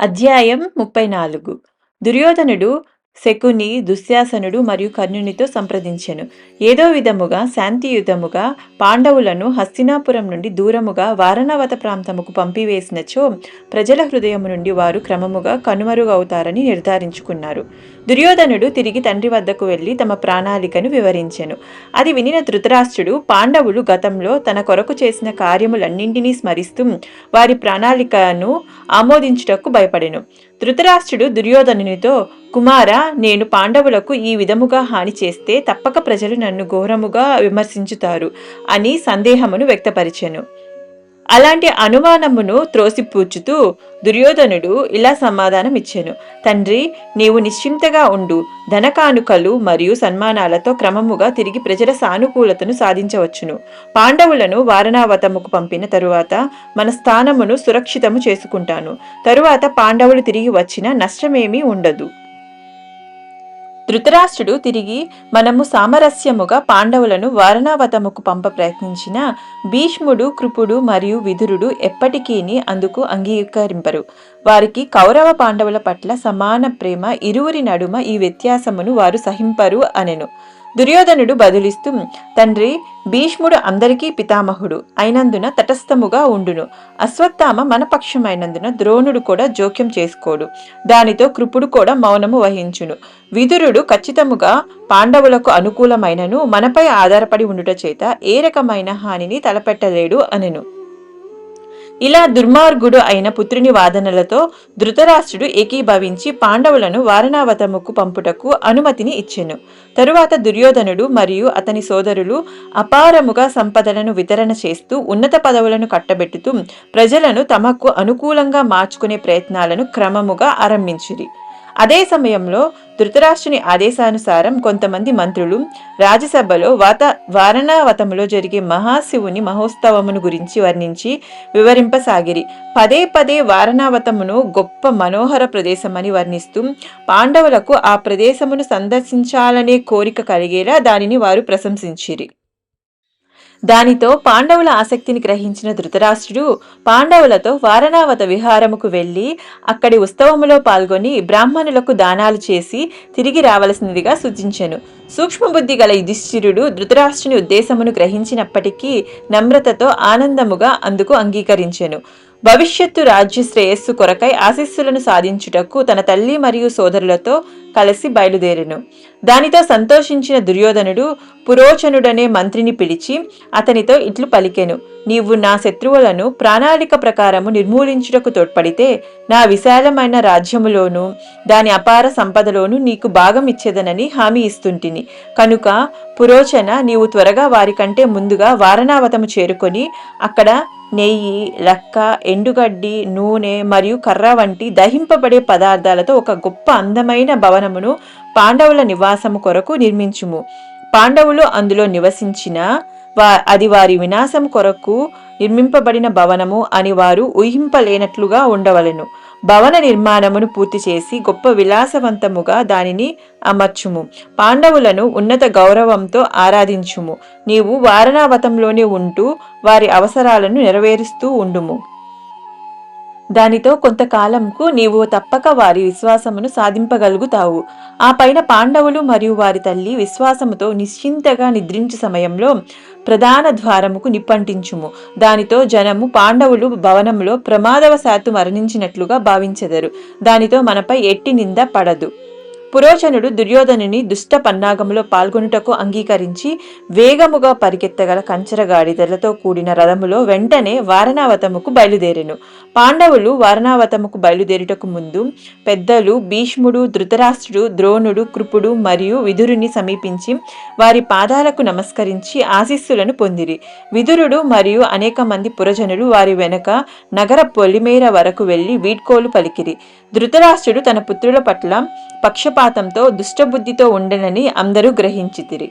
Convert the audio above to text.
అధ్యాయం ముప్పై నాలుగు. దుర్యోధనుడు శకుని దుశ్శాసనుడు మరియు కర్ణునితో సంప్రదించెను. ఏదో విధముగా శాంతియుతముగా పాండవులను హస్తినాపురం నుండి దూరముగా వారణవత ప్రాంతముకు పంపివేసినచో ప్రజల హృదయము నుండి వారు క్రమముగా కనుమరుగవుతారని నిర్ధారించుకున్నారు. దుర్యోధనుడు తిరిగి తండ్రి వద్దకు వెళ్ళి తమ ప్రణాళికను వివరించెను. అది వినిన ధృతరాష్ట్రుడు పాండవులు గతంలో తన కొరకు చేసిన కార్యములన్నింటినీ స్మరిస్తూ వారి ప్రణాళికను ఆమోదించుటకు భయపడెను. ధృతరాష్ట్రుడు దుర్యోధనునితో కుమార నేను పాండవులకు ఈ విధముగా హాని చేస్తే తప్పక ప్రజలు నన్ను ఘోరముగా విమర్శించుతారు అని సందేహమును వ్యక్తపరిచెను. అలాంటి అనుమానమును త్రోసిపూచుతూ దుర్యోధనుడు ఇలా సమాధానం ఇచ్చాను తండ్రి నీవు నిశ్చింతగా ఉండు. ధనకానుకలు మరియు సన్మానాలతో క్రమముగా తిరిగి ప్రజల సానుకూలతను సాధించవచ్చును. పాండవులను వారణావతముకు పంపిన తరువాత మన స్థానమును సురక్షితము చేసుకుంటాను. తరువాత పాండవులు తిరిగి వచ్చిన నష్టమేమీ ఉండదు. ధృతరాష్ట్రుడు తిరిగి మనము సామరస్యముగా పాండవులను వారణావతముకు పంప ప్రయత్నించిన భీష్ముడు కృపుడు మరియు విదురుడు ఎప్పటికీని అందుకు అంగీకరింపరు. వారికి కౌరవ పాండవుల పట్ల సమాన ప్రేమ ఇరువురి నడుమ ఈ వ్యత్యాసమును వారు సహింపరు అనెను. దుర్యోధనుడు బదులిస్తూ తండ్రి భీష్ముడు అందరికీ పితామహుడు అయినందున తటస్థముగా ఉండును. అశ్వత్థామ మనపక్షమైనందున ద్రోణుడు కూడా జోక్యం చేసుకోడు. దానితో కృపుడు కూడా మౌనము వహించును. విదురుడు ఖచ్చితముగా పాండవులకు అనుకూలమైనను మనపై ఆధారపడి ఉండుట చేత ఏ రకమైన హానిని తలపెట్టలేడు అనెను. ఇలా దుర్మార్గుడు అయిన పుత్రుని వాదనలతో ధృతరాష్ట్రుడు ఏకీభవించి పాండవులను వారణావతముకు పంపుటకు అనుమతిని ఇచ్చెను. తరువాత దుర్యోధనుడు మరియు అతని సోదరులు అపారముగా సంపదలను వితరణ చేస్తూ ఉన్నత పదవులను కట్టబెట్టుతూ ప్రజలను తమకు అనుకూలంగా మార్చుకునే ప్రయత్నాలను క్రమముగా ఆరంభించిరి. అదే సమయంలో ధృతరాష్ట్రుని ఆదేశానుసారం కొంతమంది మంత్రులు రాజ్యసభలో వాత వారణావతములో జరిగే మహాశివుని మహోత్సవమును గురించి వర్ణించి వివరింపసాగిరి. పదే పదే వారణావతమును గొప్ప మనోహర ప్రదేశమని వర్ణిస్తూ పాండవులకు ఆ ప్రదేశమును సందర్శించాలనే కోరిక కలిగేలా దానిని వారు ప్రశంసించిరి. దానితో పాండవుల ఆసక్తిని గ్రహించిన ధృతరాష్ట్రుడు పాండవులతో వారణావత విహారముకు వెళ్ళి అక్కడి ఉత్సవములో పాల్గొని బ్రాహ్మణులకు దానాలు చేసి తిరిగి రావలసినదిగా సూచించెను. సూక్ష్మబుద్ధి గల యుధిష్ఠిరుడు ధృతరాష్ట్రుని ఉద్దేశమును గ్రహించినప్పటికీ నమ్రతతో ఆనందముగా అందుకు అంగీకరించెను. భవిష్యత్తు రాజ్య శ్రేయస్సు కొరకై ఆశీస్సులను సాధించుటకు తన తల్లి మరియు సోదరులతో కలిసి బయలుదేరెను. దానితో సంతోషించిన దుర్యోధనుడు పురోచనుడనే మంత్రిని పిలిచి అతనితో ఇట్లు పలికెను. నీవు నా శత్రువులను ప్రణాళిక ప్రకారము నిర్మూలించుటకు తోడ్పడితే నా విశాలమైన రాజ్యములోను దాని అపార సంపదలోను నీకు భాగం ఇచ్చేదనని హామీ ఇస్తుంటిని. కనుక పురోచన నీవు త్వరగా వారికంటే ముందుగా వారణావతము చేరుకొని అక్కడ నెయ్యి లక్క ఎండుగడ్డి నూనె మరియు కర్ర వంటి దహింపబడే పదార్థాలతో ఒక గొప్ప అందమైన భవనమును పాండవుల నివాసము కొరకు నిర్మించుము. పాండవులు అందులో నివసించిన వా అది వారి వినాశం కొరకు నిర్మింపబడిన భవనము అని వారు ఊహింపలేనట్లుగా ఉండవలెను. భవన నిర్మాణమును పూర్తి చేసి గొప్ప విలాసవంతముగా దానిని అమర్చుము. పాండవులను ఉన్నత గౌరవంతో ఆరాధించుము. నీవు వారణావతంలోనే ఉంటూ వారి అవసరాలను నెరవేరుస్తూ ఉండుము. దానితో కొంతకాలంకు నీవు తప్పక వారి విశ్వాసమును సాధింపగలుగుతావు. ఆ పైన పాండవులు మరియు వారి తల్లి విశ్వాసముతో నిశ్చింతగా నిద్రించు సమయంలో ప్రధాన ద్వారముకు నిప్పంటించుము. దానితో జనము పాండవులు భవనంలో ప్రమాదవశాత్తు మరణించినట్లుగా భావించెదరు. దానితో మనపై ఎట్టి నింద పడదు. పురోచనుడు దుర్యోధనుని దుష్ట పన్నాగములో పాల్గొనుటకు అంగీకరించి వేగముగా పరిగెత్తగల కంచరగాడిదలతో కూడిన రథములో వెంటనే వారణావతముకు బయలుదేరెను. పాండవులు వారణావతముకు బయలుదేరుటకు ముందు పెద్దలు భీష్ముడు ధృతరాష్ట్రుడు ద్రోణుడు కృపుడు మరియు విదురుని సమీపించి వారి పాదాలకు నమస్కరించి ఆశీస్సులను పొందిరి. విదురుడు మరియు అనేక మంది పురజనులు వారి వెనక నగర పొలిమేర వరకు వెళ్ళి వీడ్కోలు పలికిరి. ధృతరాష్ట్రుడు తన పుత్రుల పట్ల పక్షపాతంతో దుష్టబుద్ధితో ఉండనని అందరూ గ్రహించితిరి.